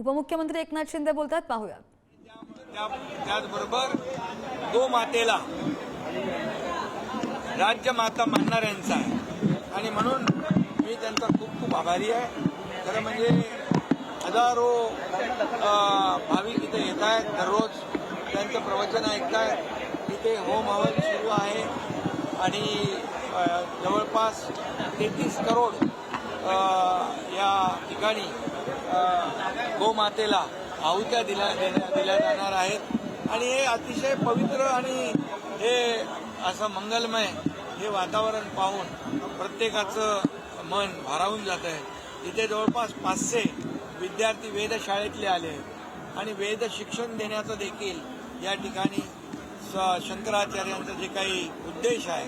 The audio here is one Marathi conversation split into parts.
उपमुख्यमंत्री एकनाथ शिंदे बोलतात पाहूयात. त्या- त्याचबरोबर राज्य राज्यमाता मानणाऱ्यांचा आहे. आणि म्हणून मी त्यांचा खूप खूप आभारी आहे. खरं म्हणजे हजारो भाविक इथे येत आहेत. दररोज त्यांचं प्रवचन ऐकत इथे होम हवन सुरू आहे. आणि जवळपास तेहतीस करोड या ठिकाणी गोमातेला आहुत्या दिल्या देण्या- दिल्या जाणार आहेत. आणि हे अतिशय पवित्र आणि हे असं मंगलमय हे वातावरण पाहून प्रत्येकाचं मन भारावून जात आहे. इथे जवळपास पाचशे विद्यार्थी वेधशाळेतले आले आहेत. आणि वेद शिक्षण देण्याचं देखील या ठिकाणी स- शंकराचार्यांचा जे काही उद्देश आहे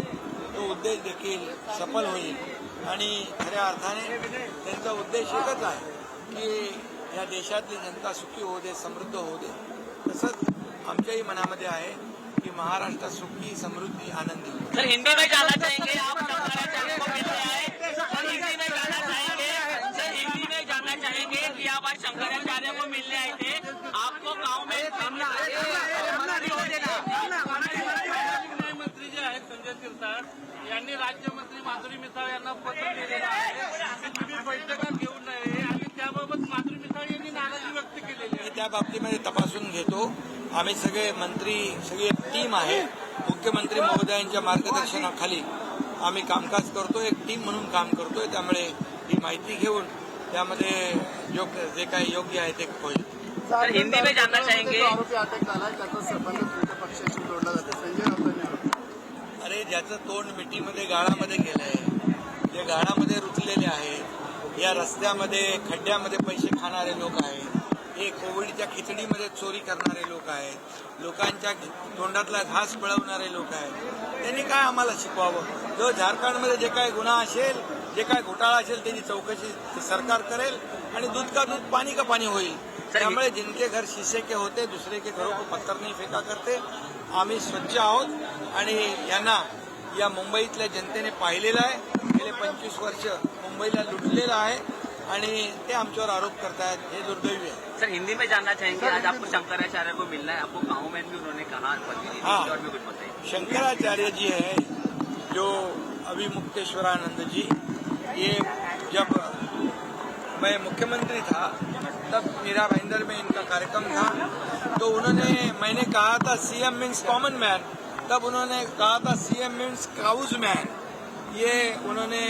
तो उद्देश देखील सफल होईल. आणि खऱ्या अर्थाने त्यांचा उद्देश एकच आहे की या देशातली जनता सुखी होऊ दे समृद्ध होऊ दे. तसंच आमच्याही मनामध्ये आहे की महाराष्ट्र सुखी समृद्धी आनंदी हो. सर हिंदी में जाना चाहेंगे आप शंकराचार्य को मिलने आए. सर हिंदी में जाना चाहेंगे सर हिंदी में जानना चाहेंगे कि आप आज शंकराचार्य को मिलने आए थे. आपको गांव में न्यायमंत्री जे आहेत संजय शिरसाट यांनी राज्यमंत्री माधुरी मिसाळ यांना पत्र लिहिलेलं आहे. बैठका घेऊ नये आणि त्याबाबत माधुरी मिसाळ यांनी नाराजी व्यक्त केलेली आहे मी त्या बाबतीमध्ये तपासून घेतो. आम्ही सगळे मंत्री सगळी टीम आहे. मुख्यमंत्री महोदयांच्या मार्गदर्शनाखाली आम्ही कामकाज करतो एक टीम म्हणून काम करतोय. त्यामुळे ही माहिती घेऊन त्यामध्ये जो जे काही योग्य आहे ते होईल. सर हिंदी में जानना चाहेंगे अरे ज्याचं तोंड मिठीमध्ये गाळामध्ये गेलंय. जे गाळामध्ये रुतलेले आहेत या रस्त्यामध्ये खड्ड्यामध्ये पैसे खाणारे लोक आहेत. हे कोविडच्या खिचडीमध्ये चोरी करणारे लोक आहेत. लोकांच्या तोंडातला घास पळवणारे लोक आहेत. त्यांनी काय आम्हाला शिकवावं? जो झारखंडमध्ये जे काही गुन्हा असेल जे काय घोटाळा असेल त्याची चौकशी सरकार करेल आणि दूध का दूध पाणी का पाणी होईल. त्यामुळे जिनके घर शिसे के होते दुसरे के घरों को पत्थर नाही फेका करते. आम्ही स्वच्छ आहोत आणि यांना या मुंबईतल्या जनतेने पाहिलेलं आहे. गेले पंचवीस वर्ष मुंबईला लुटलेलं आहे. आणि ते आमच्यावर आरोप करतायत हे दुर्दैवी आहे. सर हिंदी में जानना चाहेंगे आज आपको शंकराचार्य को मिलना है आपको गाँव में भी उन्होंने कहा हाँ। शंकराचार्य जी है जो अभी मुक्तेश्वरानंद जी ये जब मैं मुख्यमंत्री था तब मीरा भाईंदर में इनका कार्यक्रम था तो उन्होंने मैंने कहा था सीएम मीन्स कॉमन मैन तब उन्होंने कहा था सीएम मीन्स काउज मैन ये उन्होंने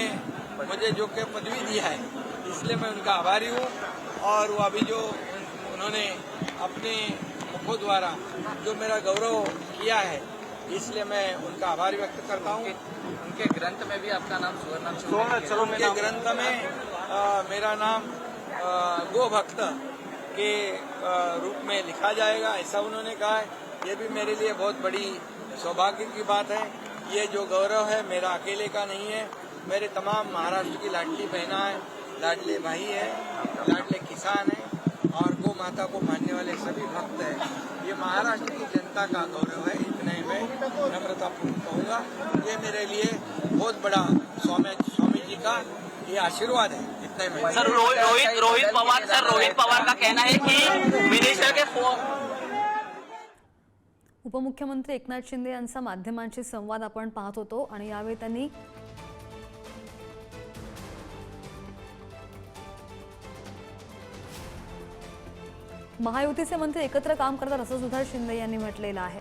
मुझे जो कि पदवी दी है इसलिए मैं उनका आभारी हूँ। और वो अभी जो उन्होंने अपने मुखों द्वारा जो मेरा गौरव किया है इसलिए मैं उनका आभार व्यक्त करता हूँ। उनके ग्रंथ में भी आपका नाम सुवर्ण उनके ग्रंथ में अ, मेरा नाम गो भक्त के रूप में लिखा जाएगा ऐसा उन्होंने कहा है। ये भी मेरे लिए बहुत बड़ी सौभाग्य की बात है। ये जो गौरव है मेरा अकेले का नहीं है। मेरे तमाम महाराष्ट्र की लाडली बहना है लाडले भाई है लाडले किसान है और गौ माता को मानने वाले सभी भक्त हैं। ये महाराष्ट्र की जनता का गौरव है इतने मैं नम्रतापूर्वक कहूँगा। ये मेरे लिए बहुत बड़ा स्वामी स्वामी जी का ये आशीर्वाद है इतना मैं। सर रोहित रोहित पवार सर रोहित पवार का कहना है कि मिनिस्टर के उपमुख्यमंत्री एकनाथ शिंदे यांचा माध्यमांशी संवाद आपण पाहत होतो आणि यावेळी त्यांनी महायुतीचे मंत्री एकत्र काम करतात असं सुद्धा शिंदे यांनी म्हटलेलं आहे